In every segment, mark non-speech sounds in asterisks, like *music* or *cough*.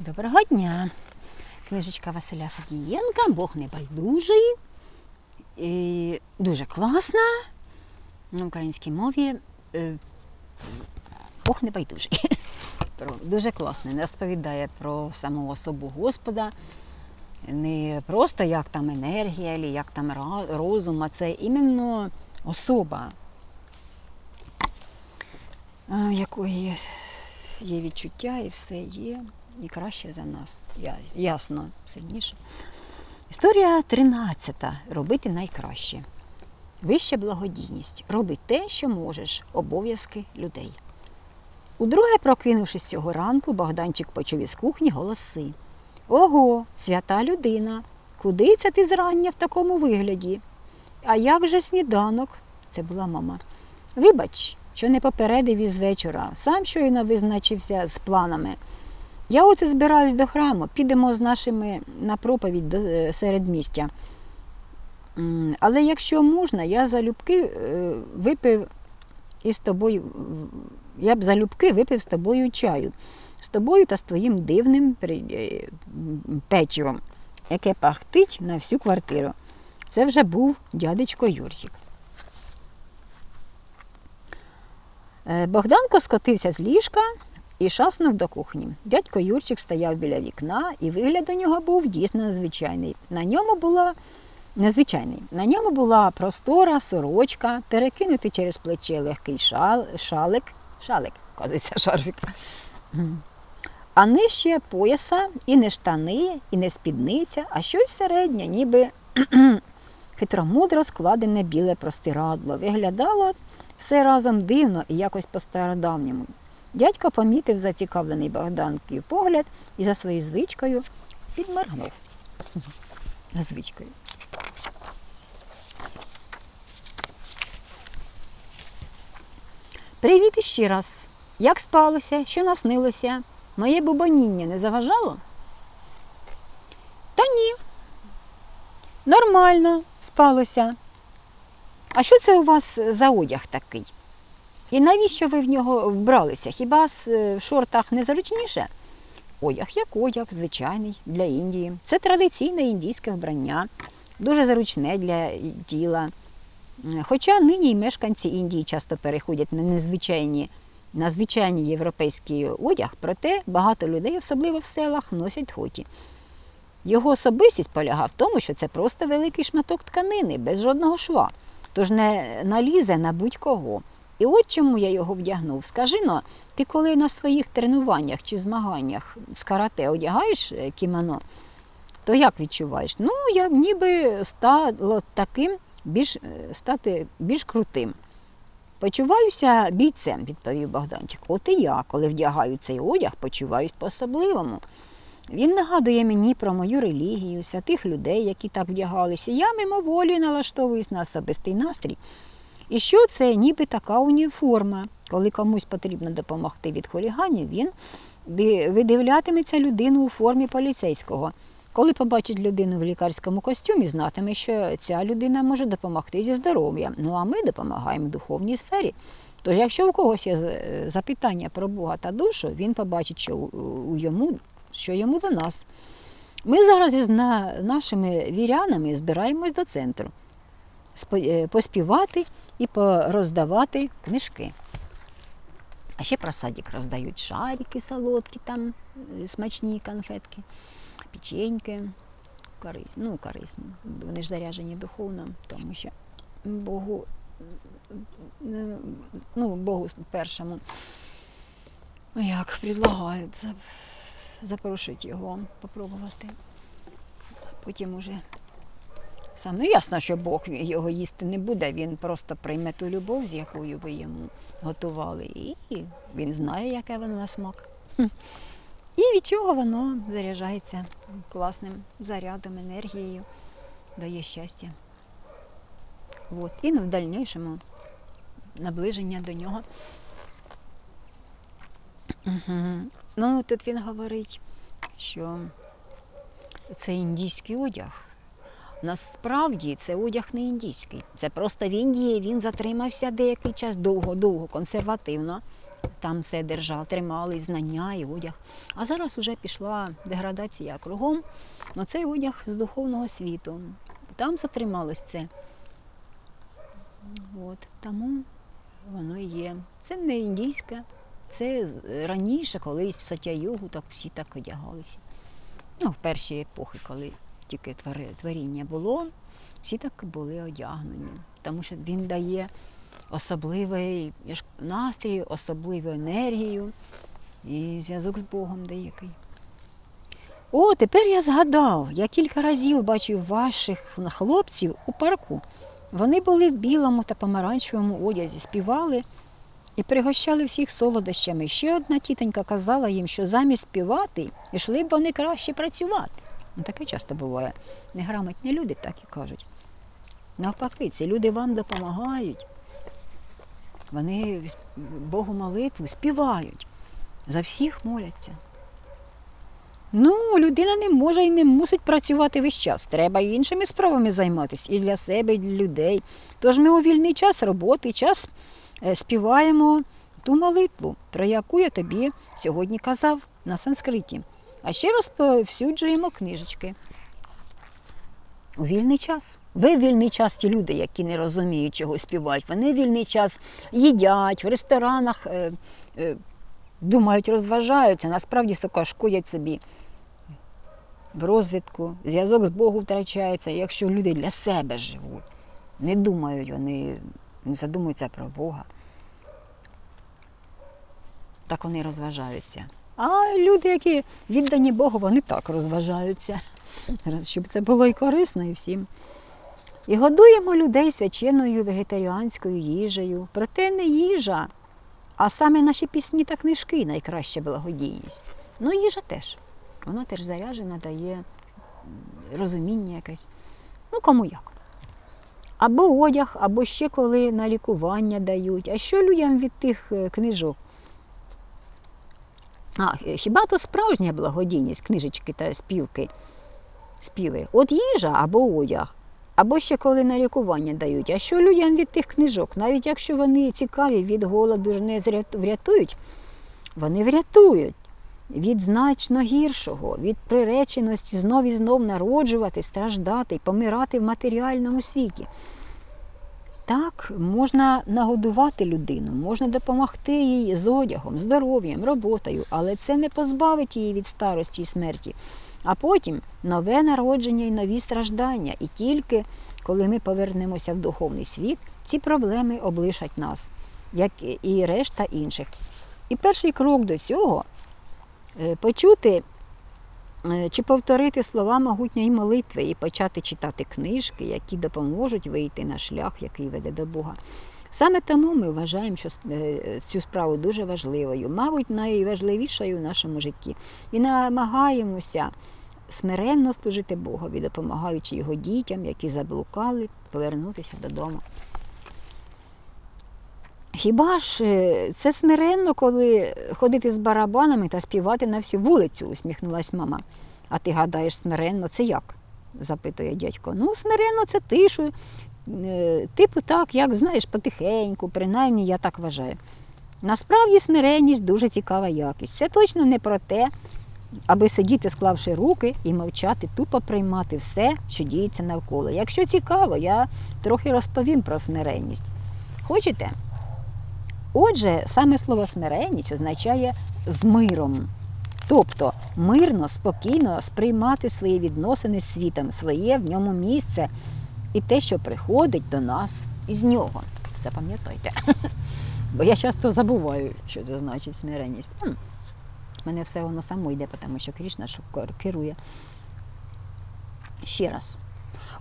Доброго дня! Книжечка Василя Фадієнка, Бог небайдужий. І дуже класна. На українській мові е, Бог небайдужий. Про- *laughs* Дуже класний. Розповідає про саму особу Господа. Не просто як там енергія, як там розум, а це іменно особа, якої є відчуття і все є, і краще за нас. Ясно, сильніше. Історія 13. Робити найкраще. Вища благодійність. Роби те, що можеш, обов'язки людей. Удруге, прокинувшись цього ранку, Богданчик почув із кухні голоси. Ого, свята людина! Куди це ти зрання в такому вигляді? А як же сніданок? Це була мама. Вибач, що не попередив із вечора. Сам щойно визначився з планами. Я оце збираюсь до храму, підемо з нашими на проповідь до е, середмістя. Але якщо можна, я залюбки е, випив із тобою, я б залюбки випив з тобою чаю. З тобою та з твоїм дивним е, печивом, яке пахтить на всю квартиру. Це вже був дядечко Юрчик. Богданко скотився з ліжка і шаснув до кухні. Дядько Юрчик стояв біля вікна, і вигляд у нього був дійсно незвичайний. На ньому була незвичайний. На ньому була простора сорочка, перекинутий через плече легкий шал, шалик, шалик, казується, шарфік. А нижче пояса і не штани, і не спідниця, а щось середнє, ніби *clears throat* хитромудро складене біле простирадло. Виглядало все разом дивно і якось по-стародавньому. Дядько помітив зацікавлений Богданків погляд і за своєю звичкою підморгнув. Звичкою. Привіт іще раз. Як спалося? Що наснилося? Моє бубоніння не заважало? Та ні. Нормально спалося. А що це у вас за одяг такий? І навіщо ви в нього вбралися? Хіба е, в шортах не зручніше? Одяг як одяг, звичайний для Індії. Це традиційне індійське вбрання, дуже зручне для тіла. Хоча нині й мешканці Індії часто переходять на незвичайні, на звичайний європейський одяг, проте багато людей, особливо в селах, носять хоті. Його особистість полягав в тому, що це просто великий шматок тканини, без жодного шва, тож не налізе на будь-кого. І от чому я його вдягнув. Скажи но, ти коли на своїх тренуваннях чи змаганнях з карате одягаєш е, кімоно, то як відчуваєш? Ну, я ніби стало таким більш, е, стати більш крутим. Почуваюся бійцем, відповів Богданчик. От і я, коли вдягаю цей одяг, почуваюсь по-особливому. Він нагадує мені про мою релігію, святих людей, які так вдягалися. Я мимоволі налаштовуюсь на особистий настрій. І що це ніби така уніформа. Коли комусь потрібно допомогти від хуліганів, він видивлятиметься людину у формі поліцейського. Коли побачить людину в лікарському костюмі, знатиме, що ця людина може допомогти зі здоров'ям. Ну а ми допомагаємо в духовній сфері. Тож, якщо у когось є е, запитання про Бога та душу, він побачить, що у- йому, що йому до нас. Ми зараз із нашими вірянами збираємось до центру поспівати і пороздавати книжки. А ще про садик роздають шарики солодкі, там е, смачні конфетки, печеньки. Корисні, ну, корисні. Вони ж заряджені духовно, тому що Богу, е, ну, Богу першому як предлагають, за- запрошують його попробувати. Потім уже сам. Ну, ясно, що Бог його їсти не буде, він просто прийме ту любов, з якою ви йому готували, і він знає, яке воно на смак. І від чого воно заряджається класним зарядом, енергією, дає щастя. От. І в дальнішому наближення до нього. Угу. Ну, тут він говорить, що це індійський одяг. Насправді це одяг не індійський. Це просто в Індії він затримався деякий час довго-довго, консервативно. там все держав, тримали знання і одяг. А зараз вже пішла деградація кругом. Ну, цей одяг з духовного світу. Там затрималось це. От, тому воно і є. Це не індійське, це раніше, колись в сатя-йогу так всі так одягалися. Ну, в перші епохи, коли тільки творіння було, всі так були одягнені. Тому що він дає особливий настрій, особливу енергію і зв'язок з Богом деякий. О, тепер я згадав, я кілька разів бачив ваших хлопців у парку. Вони були в білому та помаранчевому одязі, співали і пригощали всіх солодощами. Ще одна тітонька казала їм, що замість співати йшли б вони краще працювати. Ну, таке часто буває. Неграмотні люди так і кажуть. Навпаки, ці люди вам допомагають. Вони Богу молитву співають, за всіх моляться. Ну, людина не може і не мусить працювати весь час. Треба і іншими справами займатися і для себе, і для людей. Тож ми у вільний час роботи, час е, співаємо ту молитву, про яку я тобі сьогодні казав на санскриті. А ще розповсюджуємо книжечки. У вільний час. Ви вільний час ті люди, які не розуміють, чого співають. Вони вільний час їдять в ресторанах, е, е, думають, розважаються, насправді тако шкодять собі в розвитку. Зв'язок з Богом втрачається, якщо люди для себе живуть. Не думають, вони не задумуються про Бога. Так вони розважаються. А люди, які віддані Богу, вони так розважаються. Щоб це було і корисно і всім. І годуємо людей свяченою вегетаріанською їжею. Проте не їжа, а саме наші пісні та книжки найкраща благодійність. Ну, їжа теж. Вона теж заряджена, дає розуміння якесь. Ну, кому як. Або одяг, або ще коли на лікування дають. А що людям від тих е, книжок? А, хіба то справжня благодійність, книжечки та співки, співи? От їжа або одяг, або ще коли на лікування дають. А що людям від тих книжок? Навіть якщо вони цікаві від голоду ж не врятують, вони врятують від значно гіршого, від приреченості знов і знов народжувати, страждати, помирати в матеріальному світі. Так, можна нагодувати людину, можна допомогти їй з одягом, здоров'ям, роботою, але це не позбавить її від старості і смерті. А потім нове народження і нові страждання. І тільки коли ми повернемося в духовний світ, ці проблеми облишать нас, як і решта інших. І перший крок до цього е, почути чи повторити слова могутньої молитви і почати читати книжки, які допоможуть вийти на шлях, який веде до Бога. Саме тому ми вважаємо, що е, цю справу дуже важливою, мабуть, найважливішою в нашому житті. І намагаємося смиренно служити Богові, допомагаючи його дітям, які заблукали, повернутися додому. Хіба ж е, це смиренно, коли ходити з барабанами та співати на всю вулицю, усміхнулась мама. А ти гадаєш, смиренно це як? запитує дядько. Ну, смиренно це тишу. Е, Типу так, як знаєш, потихеньку, принаймні я так вважаю. Насправді смиренність дуже цікава якість. Це точно не про те, аби сидіти, склавши руки і мовчати, тупо приймати все, що діється навколо. Якщо цікаво, я трохи розповім про смиренність. Хочете? Отже, саме слово смиренність означає з миром. Тобто мирно, спокійно сприймати свої відносини з світом, своє в ньому місце і те, що приходить до нас із нього. Запам'ятайте. *laughs* Бо я часто забуваю, що це значить смиренність. М. Мене все воно само йде, тому що Крішна керує. Ще раз.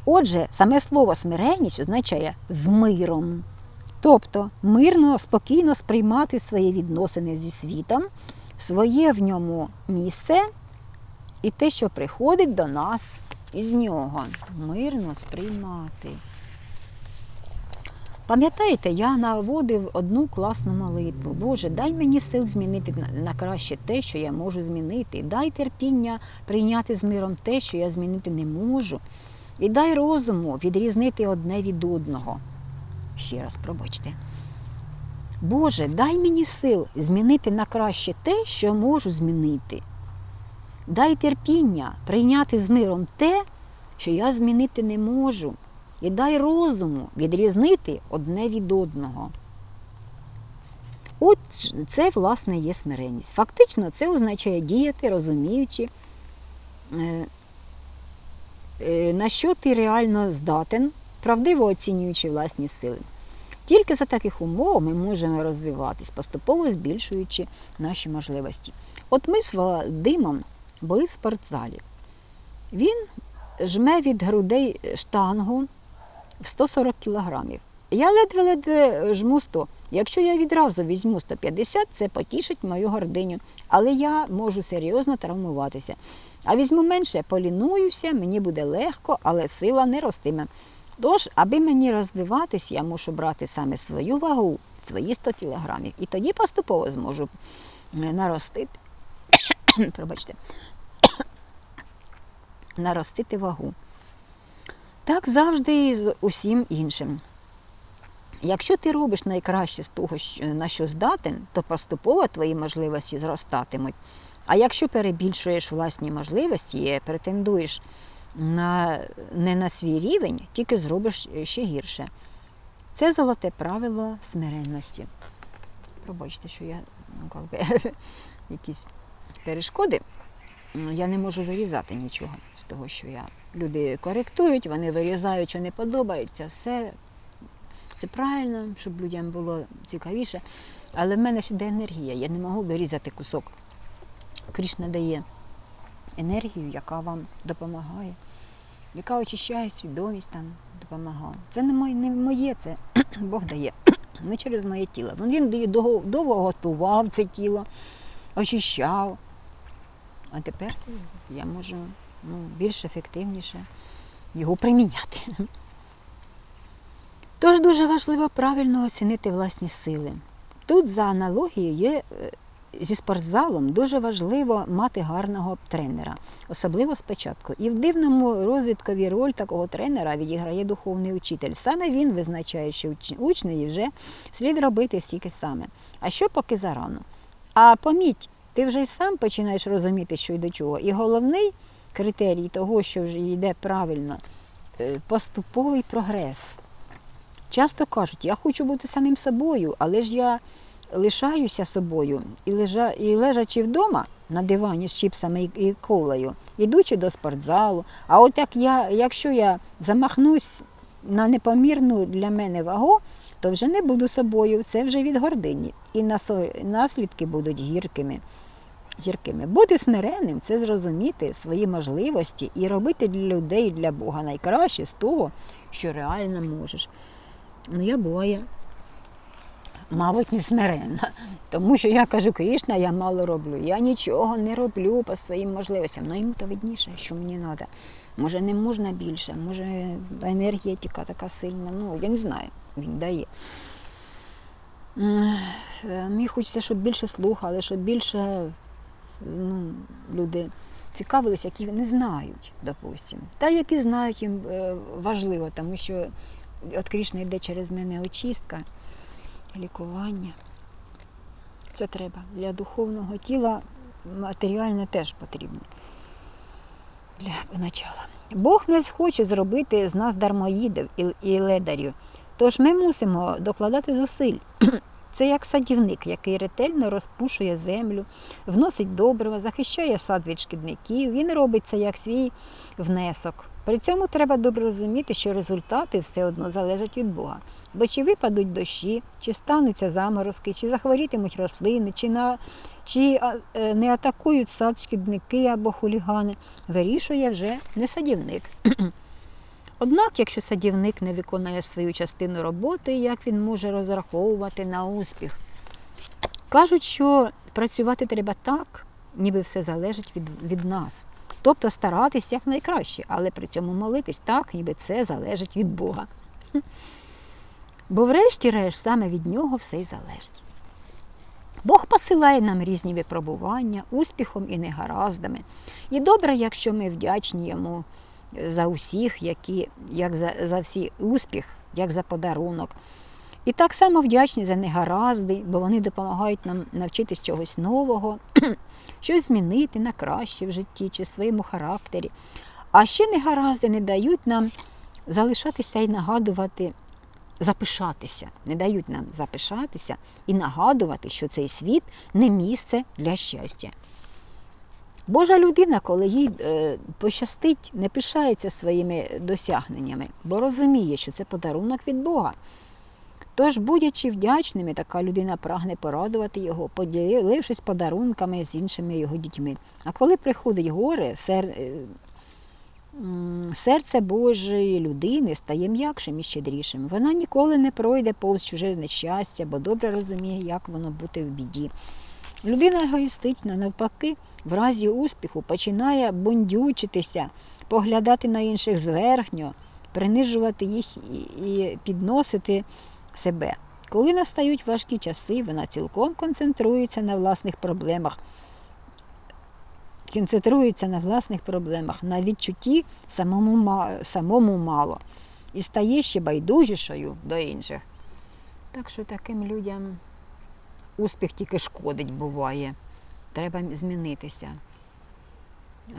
Отже, саме слово смиренність означає з миром. Тобто мирно, спокійно сприймати свої відносини зі світом, своє в ньому місце і те, що приходить до нас із нього. Мирно сприймати. Пам'ятаєте, я наводив одну класну молитву. Боже, дай мені сил змінити на- краще те, що я можу змінити. Дай терпіння прийняти з миром те, що я змінити не можу. І дай розуму відрізнити одне від одного. Ще раз пробачте. Боже, дай мені сил змінити на краще те, що можу змінити. Дай терпіння прийняти з миром те, що я змінити не можу. І дай розуму відрізнити одне від одного. От це, власне, є смиренність. Фактично, це означає діяти, розуміючи, е, е, на що ти реально здатен, правдиво оцінюючи власні сили. Тільки за таких умов ми можемо розвиватись, поступово збільшуючи наші можливості. От ми з Вадимом були в спортзалі. Він жме від грудей штангу в 140 кілограмів. Я ледве-ледве жму 100. Якщо я відразу візьму 150, це потішить мою гординю. Але я можу серйозно травмуватися. А візьму менше, полінуюся, мені буде легко, але сила не ростиме. Тож, аби мені розвиватись, я мушу брати саме свою вагу, свої 100 кілограмів. І тоді поступово зможу е, наростити. *coughs* Пробачте. *coughs* наростити вагу. Так завжди і з усім іншим. Якщо ти робиш найкраще з того, на що здатен, то поступово твої можливості зростатимуть. А якщо перебільшуєш власні можливості і претендуєш на, не на свій рівень, тільки зробиш ще гірше. Це золоте правило смиренності. Пробачте, що я ну, *laughs* якісь перешкоди. Ну, Я не можу вирізати нічого з того, що я. Люди коректують, вони вирізають, що не подобається. Все це правильно, щоб людям було цікавіше. Але в мене ж іде енергія, я не можу вирізати кусок. Крішна дає енергію, яка вам допомагає, яка очищає свідомість, там, допомагає. Це не моє, не моє, це *clears throat* Бог дає. *clears throat* Не через моє тіло. Ну, Він довго, готував це тіло, очищав. А тепер я можу ну, більш ефективніше його приміняти. *laughs* Тож дуже важливо правильно оцінити власні сили. Тут, за аналогією, є е, зі спортзалом дуже важливо мати гарного тренера, особливо спочатку. І в дивному розвиткові роль такого тренера відіграє духовний учитель. Саме він визначає, що уч- учневі вже слід робити стільки саме. А що поки зарано? А поміть, ти вже й сам починаєш розуміти, що й до чого. І головний критерій того, що вже йде правильно, е, поступовий прогрес. Часто кажуть, я хочу бути самим собою, але ж я лишаюся собою і, лежа, і лежачи вдома на дивані з чіпсами і, колею, ідучи до спортзалу. А от як я, якщо я замахнусь на непомірну для мене вагу, то вже не буду собою, це вже від гордині. І наслідки будуть гіркими. Гіркими. Бути смиренним це зрозуміти свої можливості і робити для людей, для Бога найкраще з того, що реально можеш. Ну, я буває, мабуть, не смиренна. Тому що я кажу, Крішна, я мало роблю. Я нічого не роблю по своїм можливостям. Ну йому то видніше, що мені треба. Може, не можна більше, може енергетика така сильна. Ну, я не знаю, він дає. Мені хочеться, щоб більше слухали, щоб більше ну, люди цікавилися, які не знають, допустимо. Та які знають, їм е, важливо, тому що от Крішна йде через мене очистка, лікування. Це треба. Для духовного тіла матеріальне теж потрібно. Для начала. Бог не хоче зробити з нас дармоїдів і, ледарів. Тож ми мусимо докладати зусиль. *clears throat* Це як садівник, який ретельно розпушує землю, вносить добрива, захищає сад від шкідників. Він робить це як свій внесок. При цьому треба добре розуміти, що результати все одно залежать від Бога. Бо чи випадуть дощі, чи стануться заморозки, чи захворітимуть рослини, чи, на, чи е, не атакують сад шкідники або хулігани, вирішує вже не садівник. *clears throat* Однак, якщо садівник не виконає свою частину роботи, як він може розраховувати на успіх? Кажуть, що працювати треба так, ніби все залежить від, від нас. Тобто старатись якнайкраще, але при цьому молитись так, ніби це залежить від Бога. Бо врешті-решт саме від нього все й залежить. Бог посилає нам різні випробування успіхом і негараздами. І добре, якщо ми вдячні йому за усіх, які, як за, за всі успіх, як за подарунок. І так само вдячні за негаразди, бо вони допомагають нам навчитись чогось нового, *clears throat* щось змінити на краще в житті чи в своєму характері. А ще негаразди не дають нам залишатися і нагадувати, запишатися, не дають нам запишатися і нагадувати, що цей світ не місце для щастя. Божа людина, коли їй е, пощастить, не пишається своїми досягненнями, бо розуміє, що це подарунок від Бога. Тож, будучи вдячними, така людина прагне порадувати його, поділившись подарунками з іншими його дітьми. А коли приходить горе, сер... е, серце Божої людини стає м'якшим і щедрішим. Вона ніколи не пройде повз чуже нещастя, бо добре розуміє, як воно бути в біді. Людина егоїстична, навпаки, в разі успіху починає бундючитися, поглядати на інших зверхньо, принижувати їх і підносити себе. Коли настають важкі часи, вона цілком концентрується на власних проблемах. Концентрується на власних проблемах, на відчутті самому, самому мало і стає ще байдужішою до інших. Так що таким людям успіх тільки шкодить буває. Треба змінитися.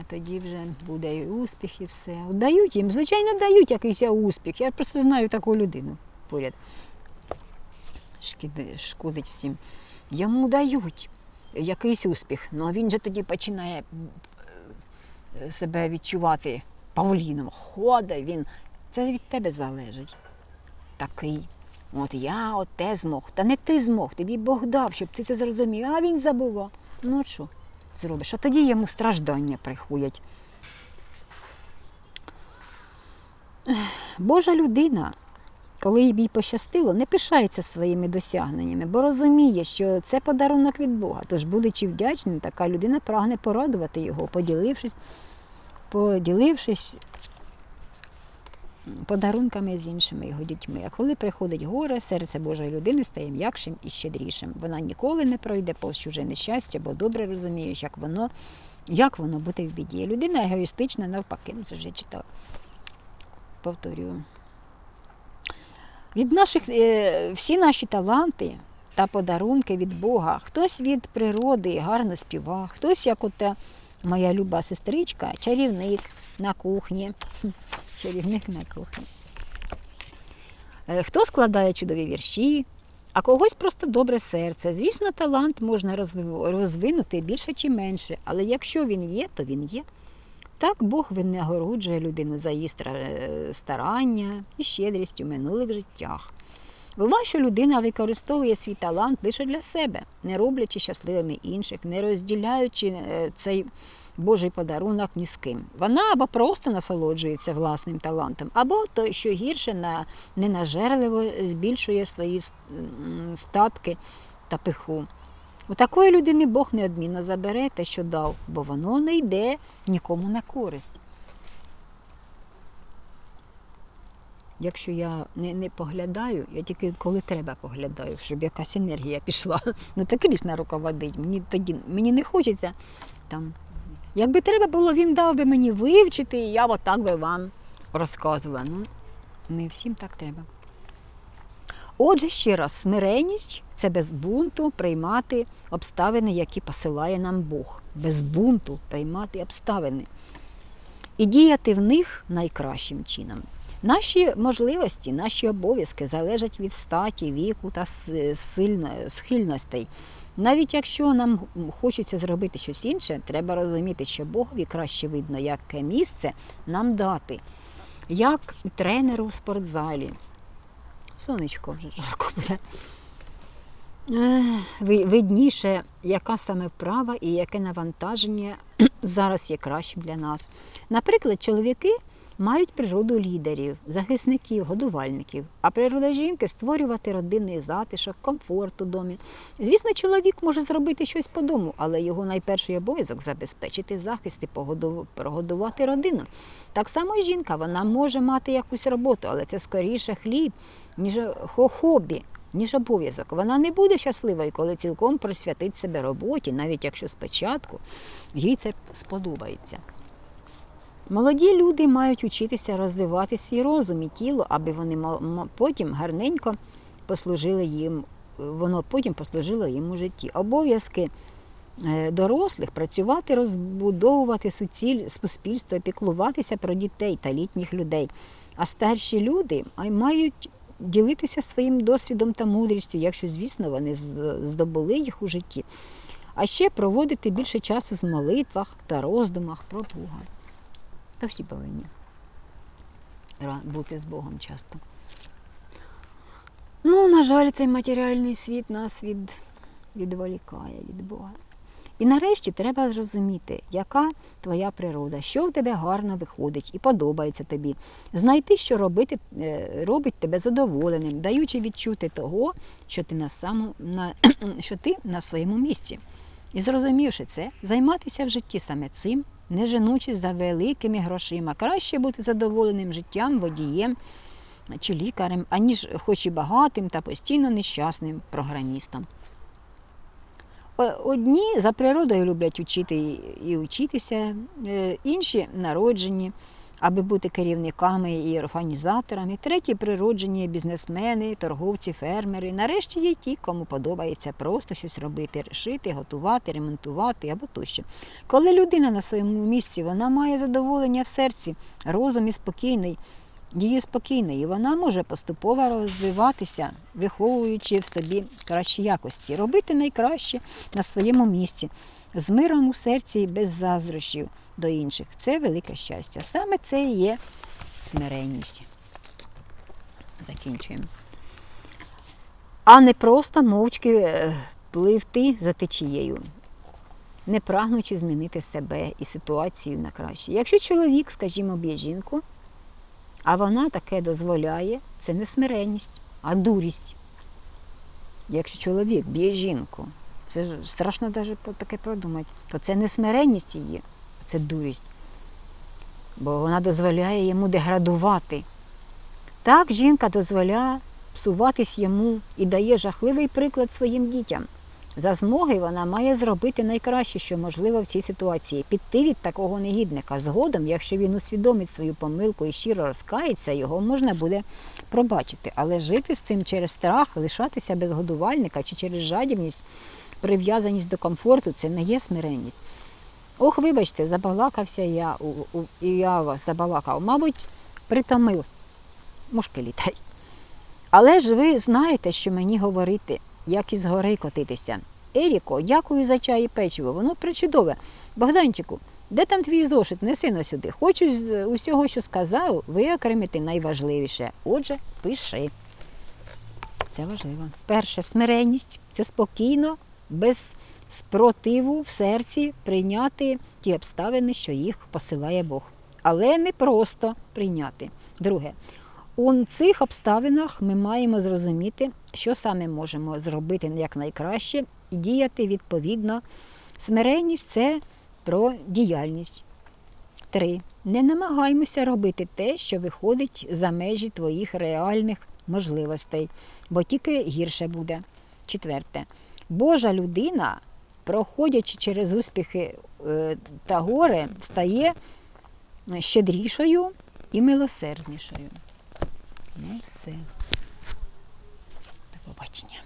А тоді вже буде і успіх, і все. Дають їм, звичайно, дають якийсь успіх. Я просто знаю таку людину поряд. Шкодить всім. Йому дають якийсь успіх, ну а він же тоді починає е, себе відчувати павліном. Ходить він. Це від тебе залежить. Такий. От я от те змог. Та не ти змог, тобі Бог дав, щоб ти це зрозумів, а він забував. Ну що зробиш? А тоді йому страждання приходять. Божа людина, коли їй пощастило, не пишається своїми досягненнями, бо розуміє, що це подарунок від Бога. Тож, будучи вдячним, така людина прагне порадувати його, поділившись, поділившись подарунками з іншими його дітьми. А коли приходить горе, серце Божої людини стає м'якшим і щедрішим. Вона ніколи не пройде повз чуже нещастя, бо добре розуміє, як воно, як воно бути в біді. Людина егоїстична, навпаки, це вже читала. Повторюю. Від наших, е, всі наші таланти та подарунки від Бога, хтось від природи гарно співа, хтось, як ота моя люба сестричка, чарівник на кухні. Чарівник на кухні. Е, Хто складає чудові вірші, а когось просто добре серце. Звісно, талант можна розвинути більше чи менше, але якщо він є, то він є. Так Бог винагороджує людину за її е, старання і щедрість у минулих життях. Буває, що людина використовує свій талант лише для себе, не роблячи щасливими інших, не розділяючи е, цей Божий подарунок ні з ким. Вона або просто насолоджується власним талантом, або то, що гірше, на, ненажерливо збільшує свої статки та пиху. У такої людини Бог неодмінно забере те, що дав, бо воно не йде нікому на користь. Якщо я не, не поглядаю, я тільки коли треба поглядаю, щоб якась енергія пішла. Ну так ліс руководить. Мені тоді мені не хочеться там. Якби треба було, він дав би мені вивчити, і я отак би вам розказувала. Ну, не всім так треба. Отже, ще раз, смиренність це без бунту приймати обставини, які посилає нам Бог. Без бунту приймати обставини. І діяти в них найкращим чином. Наші можливості, наші обов'язки залежать від статі, віку та схильностей. Навіть якщо нам хочеться зробити щось інше, треба розуміти, що Богові краще видно, яке місце нам дати, як тренеру в спортзалі. Сонечко вже жарко буде. Видніше, яка саме вправа і яке навантаження *clears throat* зараз є кращим для нас. Наприклад, чоловіки мають природу лідерів, захисників, годувальників, а природа жінки створювати родинний затишок, комфорт у домі. Звісно, чоловік може зробити щось по дому, але його найперший обов'язок забезпечити захист і прогодувати родину. Так само і жінка, вона може мати якусь роботу, але це скоріше хліб, ніж хобі. Ніж обов'язок. Вона не буде щасливою, коли цілком присвятить себе роботі, навіть якщо спочатку їй це сподобається. Молоді люди мають учитися розвивати свій розум і тіло, аби вони потім гарненько послужило їм, воно потім послужило їм у житті. Обов'язки е, дорослих працювати, розбудовувати суціль суспільство, піклуватися про дітей та літніх людей. А старші люди мають ділитися своїм досвідом та мудрістю, якщо, звісно, вони здобули їх у житті. А ще проводити більше часу з молитвах та роздумах про Бога. Та всі повинні бути з Богом часто. Ну, на жаль, цей матеріальний світ нас від, відволікає від Бога. І нарешті треба зрозуміти, яка твоя природа, що в тебе гарно виходить і подобається тобі. Знайти, що робити, е, робить тебе задоволеним, даючи відчути того, що ти на, саму, на, *clears throat* що ти на своєму місці. І зрозумівши це, займатися в житті саме цим, не женучись за великими грошима. Краще бути задоволеним життям, водієм чи лікарем, аніж хоч і багатим та постійно нещасним програмістом. Одні за природою люблять учити і- учитися, е, інші народжені, аби бути керівниками і організаторами, треті природжені бізнесмени, торговці, фермери. Нарешті є ті, кому подобається просто щось робити, шити, готувати, ремонтувати або тощо. Коли людина на своєму місці, вона має задоволення в серці, розум і спокійний, її спокійний, і вона може поступово розвиватися, виховуючи в собі кращі якості, робити найкраще на своєму місці, з миром у серці і без заздрощів до інших. Це велике щастя. Саме це і є смиренність. Закінчуємо. А не просто мовчки е, пливти за течією, не прагнучи змінити себе і ситуацію на краще. Якщо чоловік, скажімо, б'є жінку, а вона таке дозволяє, це не смиренність, а дурість. Якщо чоловік б'є жінку, це ж страшно навіть таке продумати, то це не смиренність її, а це дурість. Бо вона дозволяє йому деградувати. Так жінка дозволяє псуватись йому і дає жахливий приклад своїм дітям. За змоги вона має зробити найкраще, що можливо в цій ситуації, піти від такого негідника. Згодом, якщо він усвідомить свою помилку і щиро розкається, його можна буде пробачити. Але жити з цим через страх, лишатися без годувальника чи через жадібність, прив'язаність до комфорту це не є смиренність. Ох, вибачте, забалакався я, у, у, я вас забалакав. Мабуть, притомив. Мушки літай. Але ж ви знаєте, що мені говорити, як із гори котитися. Еріко, дякую за чай і печиво, воно причудове. Богданчику, де там твій зошит? Неси на сюди. Хочу з усього, що сказав, виокремити найважливіше. Отже, пиши. Це важливо. Перше, смиренність це спокійно, без спротиву в серці прийняти ті обставини, що їх посилає Бог. Але не просто прийняти. Друге, у цих обставинах ми маємо зрозуміти, що саме можемо зробити якнайкраще і діяти відповідно. Смиренність це про діяльність. Три. Не намагаймося робити те, що виходить за межі твоїх реальних можливостей, бо тільки гірше буде. Четверте. Божа людина, проходячи через успіхи е, та горе, стає щедрішою і милосерднішою. Ну все. Побачення.